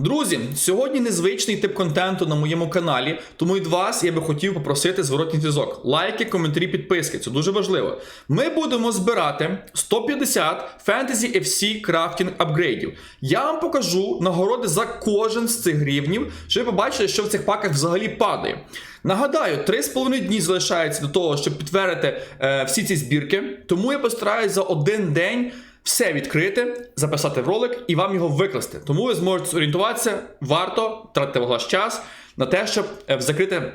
Друзі, сьогодні незвичний тип контенту на моєму каналі, тому від вас я би хотів попросити зворотній зв'язок. Лайки, коментарі, підписки. Це дуже важливо. Ми будемо збирати 150 Fantasy FC крафтінг апгрейдів. Я вам покажу нагороди за кожен з цих рівнів, щоб ви побачили, що в цих паках взагалі падає. Нагадаю, 3,5 дні залишається до того, щоб підтвердити е, всі ці збірки, тому я постараюсь за один день все відкрити, записати в ролик і вам його викласти. Тому ви зможете зорієнтуватися, варто тратити ваш час на те, щоб е, закрити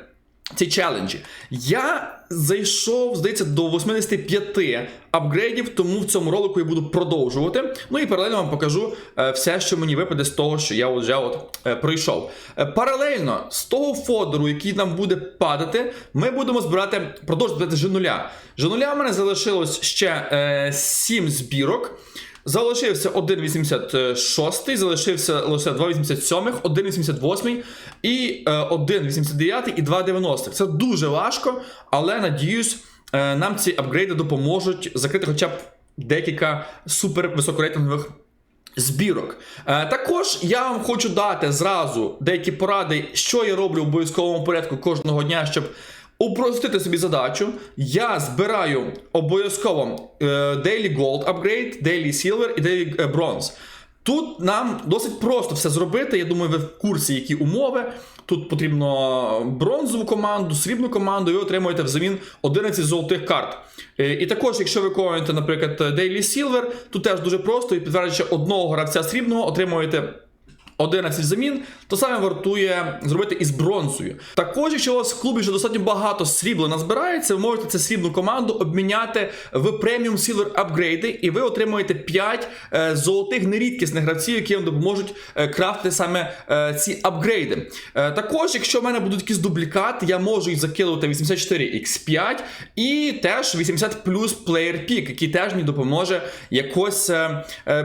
ці челенджі. Я зайшов, здається, до 85 апгрейдів, тому в цьому ролику я буду продовжувати. Ну і паралельно вам покажу е, все, що мені випаде з того, що я вже от е, пройшов. Е, паралельно з того фодеру, який нам буде падати, ми будемо збирати, продовжувати G0. G0 в мене залишилось ще е, 7 збірок. Залишився 1,86, залишився лише 2,87, 1,88 і е, 1,89 і 2,90. Це дуже важко, але надіюсь, е, нам ці апгрейди допоможуть закрити хоча б декілька супер високорейтингових збірок. Е, також я вам хочу дати зразу деякі поради, що я роблю в обов'язковому порядку кожного дня, щоб упростити собі задачу. Я збираю обов'язково е, Daily Gold Upgrade, Daily Silver і Daily е, Bronze. Тут нам досить просто все зробити. Я думаю, ви в курсі, які умови. Тут потрібно бронзову команду, срібну команду, і ви отримуєте взамін 11 золотих карт. Е, І також, якщо ви виконуєте, наприклад, Daily Silver, тут теж дуже просто, і підтверджуючи одного гравця срібного, отримуєте 11 замін, то саме вартує зробити із бронзою. Також, якщо у вас в клубі вже достатньо багато срібла назбирається, ви можете цю срібну команду обміняти в преміум Silver апгрейди, і ви отримуєте 5 е, золотих нерідкісних гравців, які вам допоможуть е, крафтити саме е, ці апгрейди. Також, якщо в мене будуть якісь дублікати, я можу їх закинути 84x5 і теж 80 плюс Player Pick, який теж мені допоможе якось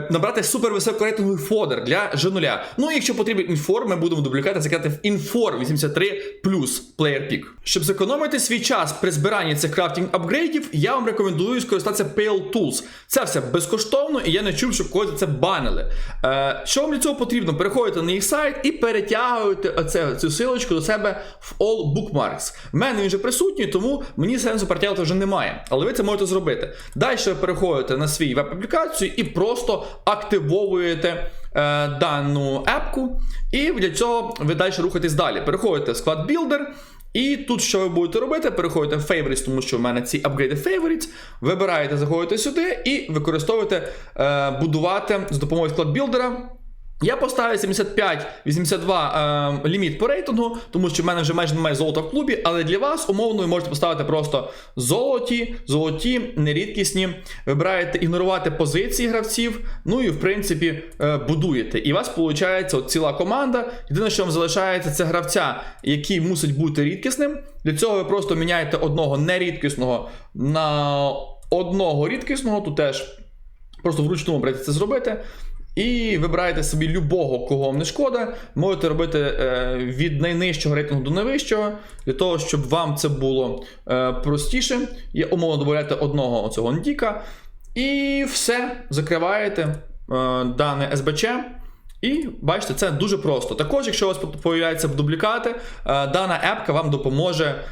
набрати супер високорейтинговий фодер для G0. Ну якщо потрібен інфор, ми будемо дублікати закидати в інфор 83 плюс Player Pick. Щоб зекономити свій час при збиранні цих крафтінг апгрейдів, я вам рекомендую скористатися Pale Tools. Це все безкоштовно, і я не чув, що когось це банили. Е, що вам для цього потрібно? Переходите на їх сайт і перетягуєте оце, цю силочку до себе в All Bookmarks. В мене він вже присутній, тому мені сенсу перетягувати вже немає. Але ви це можете зробити. Далі переходите на свій веб-аплікацію і просто активовуєте. Е, дану епку, і для цього ви далі рухаєтесь далі. Переходите в склад Builder, і тут, що ви будете робити, переходите в Favorites, тому що в мене ці апгрейди Favorites, вибираєте, заходите сюди і використовуєте е, будувати з допомогою склад білдера. Я поставив 75-82 е, ліміт по рейтингу, тому що в мене вже майже немає золота в клубі, але для вас умовно ви можете поставити просто золоті, золоті, нерідкісні. Вибираєте ігнорувати позиції гравців, ну і в принципі е, будуєте. І у вас виходить от ціла команда. Єдине, що вам залишається, це гравця, який мусить бути рідкісним. Для цього ви просто міняєте одного нерідкісного на одного рідкісного, тут теж просто вручну це зробити. І вибираєте собі любого, кого вам не шкода. Можете робити е, від найнижчого рейтингу до найвищого, для того, щоб вам це було е, простіше. Є умовно додаєте одного оцього ндіка. І все, закриваєте е, дане СБЧ. І бачите, це дуже просто. Також, якщо у вас появляються дублікати, дана епка вам допоможе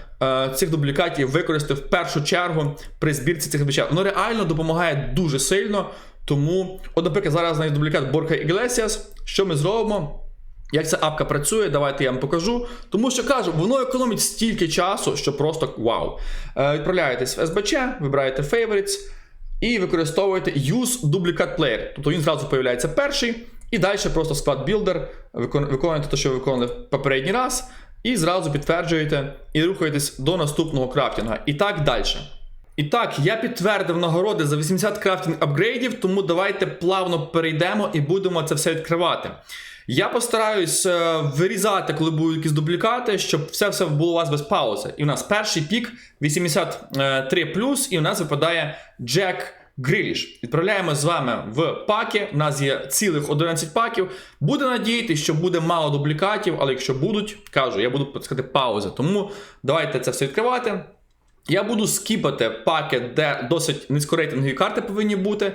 цих дублікатів використати в першу чергу при збірці цих СБЧ. Воно реально допомагає дуже сильно. Тому, от, наприклад, зараз на дублікат Борка Іглесіас. Що ми зробимо? Як ця апка працює, давайте я вам покажу. Тому що кажу, воно економить стільки часу, що просто вау. Е, відправляєтесь в СБЧ, вибираєте Favorites і використовуєте Use Duplicate Player. Тобто він зразу появляється перший, і далі просто склад Builder, виконуєте те, що ви виконали в попередній раз, і зразу підтверджуєте і рухаєтесь до наступного крафтінга. І так далі. І так, я підтвердив нагороди за 80 крафтінг апгрейдів, тому давайте плавно перейдемо і будемо це все відкривати. Я постараюсь е, вирізати, коли будуть якісь дублікати, щоб все все було у вас без паузи. І у нас перший пік 83, і у нас випадає Джек Гриліш. Відправляємо з вами в паки. У нас є цілих 11 паків. Буде надіятися, що буде мало дублікатів, але якщо будуть, кажу, я буду сказати паузи. Тому давайте це все відкривати. Я буду скіпати паки, де досить низькорейтингові карти повинні бути.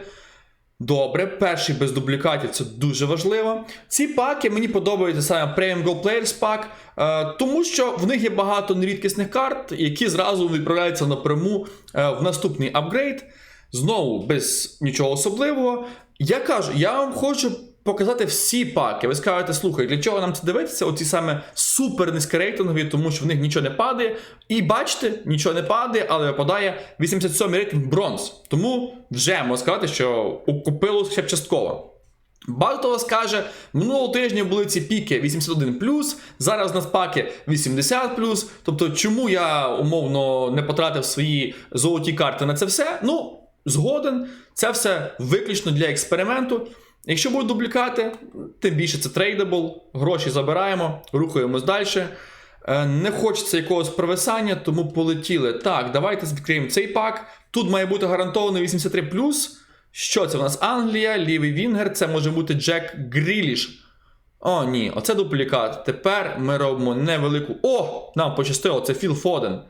Добре, перший без дублікатів це дуже важливо. Ці паки мені подобаються саме Premium Gold Players пак, е, тому що в них є багато нерідкісних карт, які зразу відправляються напряму е, в наступний апгрейд. Знову без нічого особливого. Я кажу, я вам хочу показати всі паки. Ви скажете, слухай, для чого нам це дивитися? Оці саме супер низькорейтингові, тому що в них нічого не падає. І бачите, нічого не падає, але випадає 87 рейтинг бронз. Тому вже можна сказати, що окупило ще частково. Багато вас каже, минулого тижня були ці піки 81, зараз у нас паки 80. Тобто, чому я умовно не потратив свої золоті карти на це все? Ну, згоден, це все виключно для експерименту. Якщо будуть дублікати, тим більше це трейдабл, гроші забираємо, рухаємось далі. Е, Не хочеться якогось провисання, тому полетіли. Так, давайте відкриємо цей пак. Тут має бути гарантовано 83. Що це у нас? Англія, лівий Вінгер, це може бути Джек Гріліш. О, ні, оце дуплікат. Тепер ми робимо невелику. О! Нам пощастило, це Філ Фоден.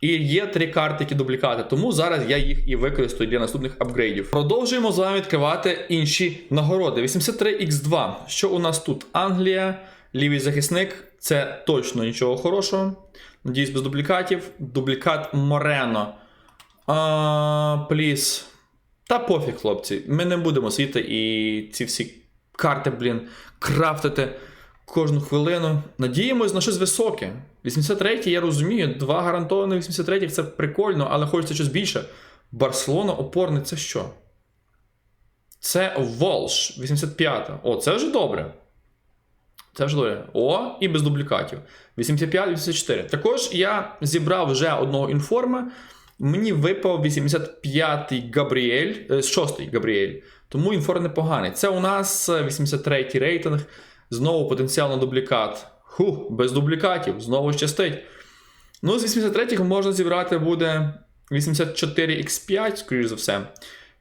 І є три карти, які дублікати, тому зараз я їх і використаю для наступних апгрейдів. Продовжуємо з вами відкривати інші нагороди. 83X2. Що у нас тут? Англія, лівий захисник. Це точно нічого хорошого. Надіюсь, без дублікатів. Дублікат Морено. А, Пліс. Та пофіг, хлопці. Ми не будемо сидіти і ці всі карти, блін, крафтити кожну хвилину. Надіємось на щось високе. 83-й, я розумію, два гарантовані 83 це прикольно, але хочеться щось більше. Барселона опорний це що? Це Волш, 85. О, це вже добре. Це вже добре. О, і без дублікатів. 85-84. Також я зібрав вже одного інформа. Мені випав 85-й Габріель, 6-й Габріель. Тому інформ непоганий. Це у нас 83-й рейтинг. Знову потенціал на дублікат. Ху, без дублікатів, знову щастить. Ну, з 83-х можна зібрати буде 84X5, скоріш за все.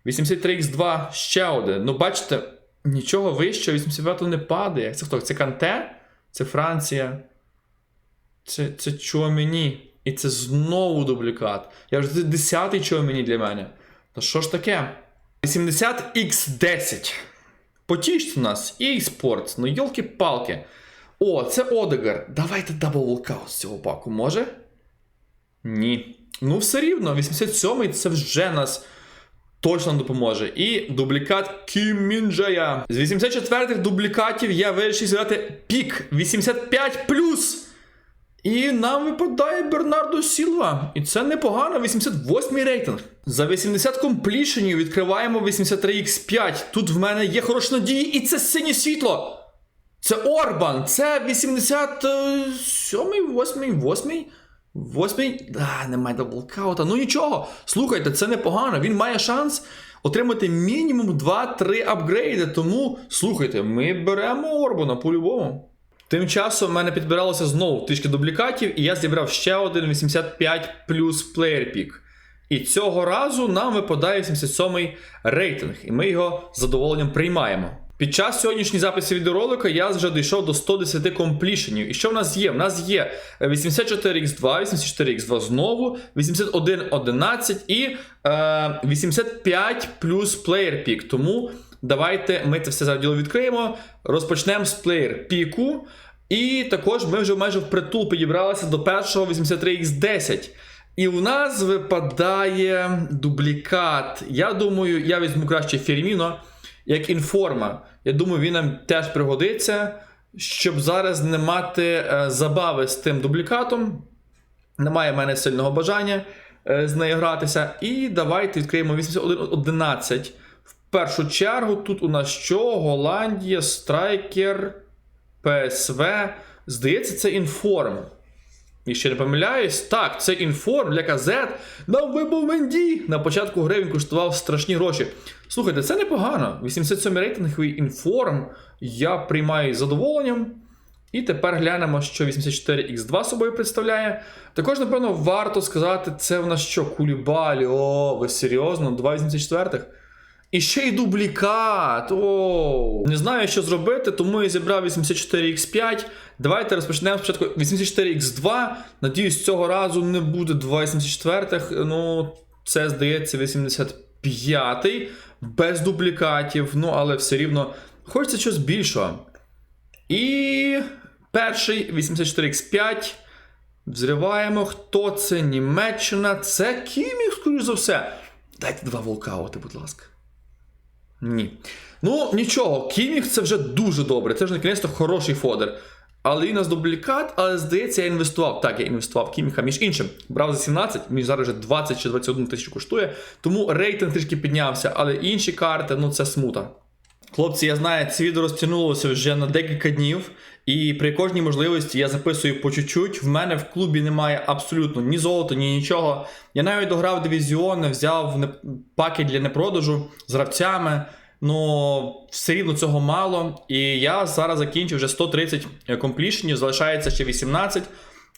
83X2 ще один. Ну, бачите, нічого вище, 85 не падає. Це хто? Це Канте? Це Франція. Це, це Чуамені. І це знову дублікат. Я вже це 10-й Чуамені для мене. Та що ж таке? 80X10. Потішць у нас і Sports, Ну, йолки-палки. О, це Одегар. Давайте дабл волкаут з цього паку, може? Ні. Ну, все рівно, 87-й це вже нас точно допоможе. І дублікат Кімінджая. З 84-х дублікатів я вирішив зіграти пік 85. І нам випадає Бернардо Сілва. І це непогано, 88-й рейтинг. За 80 комплішенів відкриваємо 83X5. Тут в мене є хороші надії, і це синє світло. Це Орбан, це 87-й, 8-й, 8-й, 8-й. А, немає даблкаута. Ну нічого. Слухайте, це непогано. Він має шанс отримати мінімум 2-3 апгрейди. Тому слухайте, ми беремо Орбана по-любому. Тим часом в мене підбиралося знову трішки дублікатів, і я зібрав ще один 85 плюс плеєр пік. І цього разу нам випадає 87-й рейтинг, і ми його з задоволенням приймаємо. Під час сьогоднішньої запису відеоролика я вже дійшов до 110 комплішенів. І що в нас є? В нас є 84x2, 84x2 знову, 8111 і е, 85 плюс плеєр пік. Тому давайте ми це все за діло відкриємо. Розпочнемо з плеєр піку. І також ми вже майже впритул підібралися до першого 83x10. І в нас випадає дублікат. Я думаю, я візьму краще Ферміно як інформа. Я думаю, він нам теж пригодиться, щоб зараз не мати е, забави з тим дублікатом. Немає в мене сильного бажання е, з нею гратися. І давайте відкриємо 81.11. Першу чергу, тут у нас що? Голландія, Страйкер, ПСВ. Здається, це інформ. І ще не помиляюсь, так, це інформ для казет. Нам вибув Менді. На початку гри він коштував страшні гроші. Слухайте, це непогано. 87 рейтинговий інформ. Я приймаю з задоволенням. І тепер глянемо, що 84X2 собою представляє. Також, напевно, варто сказати, це в нас що, кулібалі. О, ви серйозно? 2,84. І ще й дублікат. О, не знаю, що зробити, тому я зібрав 84x5. Давайте розпочнемо спочатку 84x2. Надіюсь, цього разу не буде 2,84. Ну, це здається 85-й. без дублікатів, ну але все рівно хочеться щось більшого. І перший 84X5. Взриваємо. Хто це? Німеччина. Це Кіміх, скоріш за все. Дайте два волкаути, будь ласка. Ні. Ну, нічого, Кіміх це вже дуже добре. Це вже накінець хороший фодер. Але він нас дублікат, але здається, я інвестував. Так, я інвестував Кіміха, між іншим. Брав за 17, між зараз вже 20 чи 21 тисячу коштує. Тому рейтинг трішки піднявся, але інші карти, ну це смута. Хлопці, я знаю, це відео розтягнулося вже на декілька днів, і при кожній можливості я записую по чуть-чуть. В мене в клубі немає абсолютно ні золота, ні нічого. Я навіть дограв дивізіони, взяв паки для непродажу з гравцями. Ну, все рівно цього мало. І я зараз закінчив вже 130 комплішенів, залишається ще 18.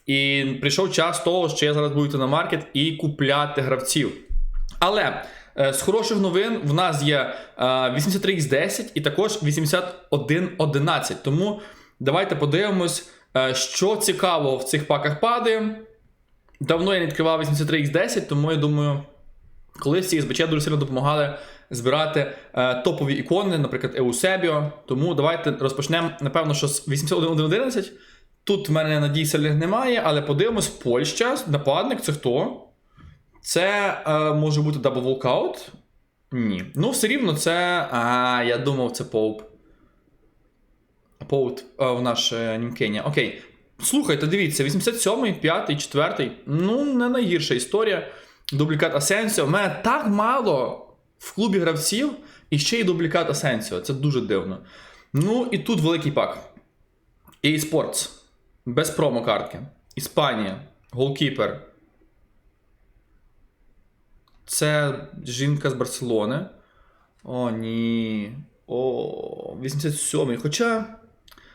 І прийшов час того, що я зараз буду йти на маркет і купляти гравців. Але е, з хороших новин в нас є е, 83X10 і також 8111. Тому давайте подивимось, е, що цікавого в цих паках падає. Давно я не відкривав 83X10, тому я думаю, колись ці СБЧ дуже сильно допомагали збирати е, топові ікони, наприклад, Eusebio. Тому давайте розпочнемо, напевно, що з 8111. Тут в мене надій сильних немає, але подивимось, Польща, нападник це хто? Це е, може бути Double Walkout? Ні. Ну, все рівно це. А, я думав, це Поуп. Поут е, в наш е, Окей. Слухайте, дивіться, 87-й, 5-й, 4-й. Ну, не найгірша історія. Дублікат Асенсіо. У мене так мало в клубі гравців, і ще й дублікат Асенсіо. Це дуже дивно. Ну, і тут великий пак. EA Sports. Без промокартки. Іспанія. Голкіпер. Це жінка з Барселони. О, ні. О, 87-й. Хоча.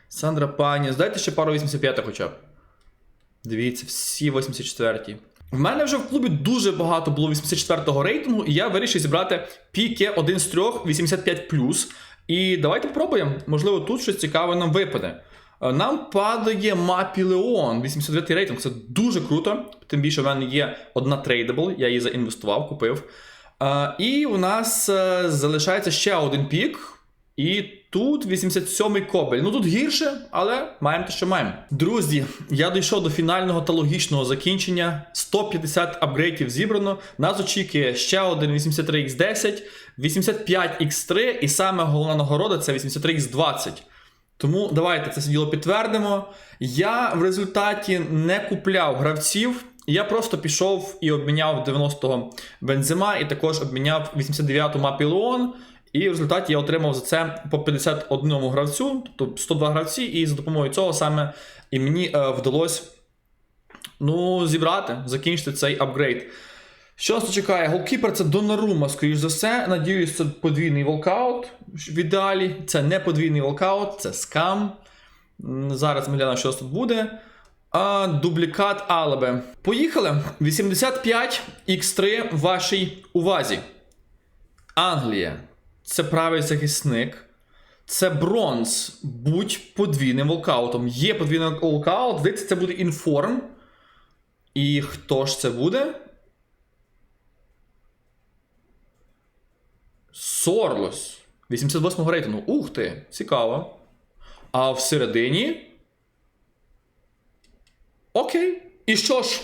Сандра Пані. Здайте ще пару 85 хоча б. Дивіться, всі 84-ті. В мене вже в клубі дуже багато було 84-го рейтингу, і я вирішив зібрати піки один з трьох 85. І давайте попробуємо. Можливо, тут щось цікаве нам випаде. Е, Нам падає Мапі Леон, 89 рейтинг. Це дуже круто. Тим більше в мене є одна трейдабл, я її заінвестував, купив. Е, І у нас е, залишається ще один пік. І тут 87-й кобель. Ну тут гірше, але маємо те, що маємо. Друзі, я дійшов до фінального та логічного закінчення. 150 апгрейтів зібрано. Нас очікує ще один 83x10, 85x3 і саме головна нагорода це 83x20. Тому давайте це діло підтвердимо. Я в результаті не купляв гравців. Я просто пішов і обміняв 90-го Бензима, і також обміняв 89-ту Мапі Леон. І в результаті я отримав за це по 51 гравцю, тобто 102 гравці, і за допомогою цього саме і мені е, вдалося ну, зібрати, закінчити цей апгрейд. Що нас чекає? Голкіпер це Донарума, скоріш за все. Надіюсь, це подвійний волкаут в. Це не подвійний волкаут, це скам. Зараз ми глянемо, що нас тут буде. А, дублікат Алабе. Поїхали. 85 x3 в вашій увазі. Англія. Це правий захисник. Це бронз. Будь подвійним волкаутом. Є подвійний волкаут. Здається, це буде інформ. І хто ж це буде? Сорлос. 88 го рейтингу. Ух ти, цікаво. А всередині. Окей. І що ж,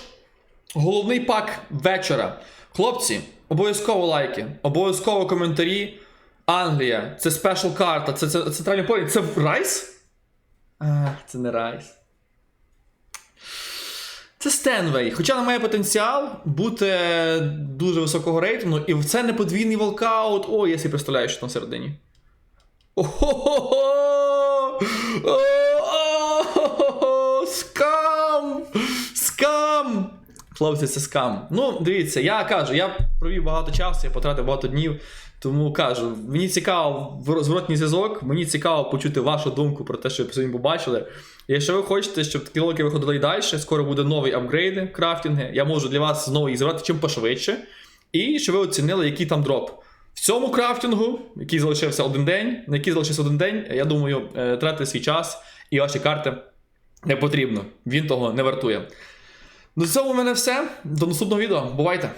головний пак вечора. Хлопці, обов'язково лайки, обов'язково коментарі. Англія, це спешл карта, це, це центральний полі. Це Райс? А, це не Райс. Це Стенвей. Хоча вона має потенціал бути дуже високого рейтингу, і це не подвійний волкаут. О, я собі представляю, що там всередині. Ого! Скам! Скам! Хлопці, це скам. Ну, дивіться, я кажу, я провів багато часу, я потратив багато днів. Тому кажу, мені цікаво зворотній зв'язок, мені цікаво почути вашу думку про те, що ви сьогодні побачили. І Якщо ви хочете, щоб такі ролики виходили і далі, скоро буде новий апгрейди, крафтинги. Я можу для вас знову їх зібрати чим пошвидше. І щоб ви оцінили, який там дроп. В цьому крафтингу, який залишився один день, на який залишився один день, я думаю, е, тратити свій час і ваші карти не потрібно. Він того не вартує. На цьому в мене все. До наступного відео. Бувайте!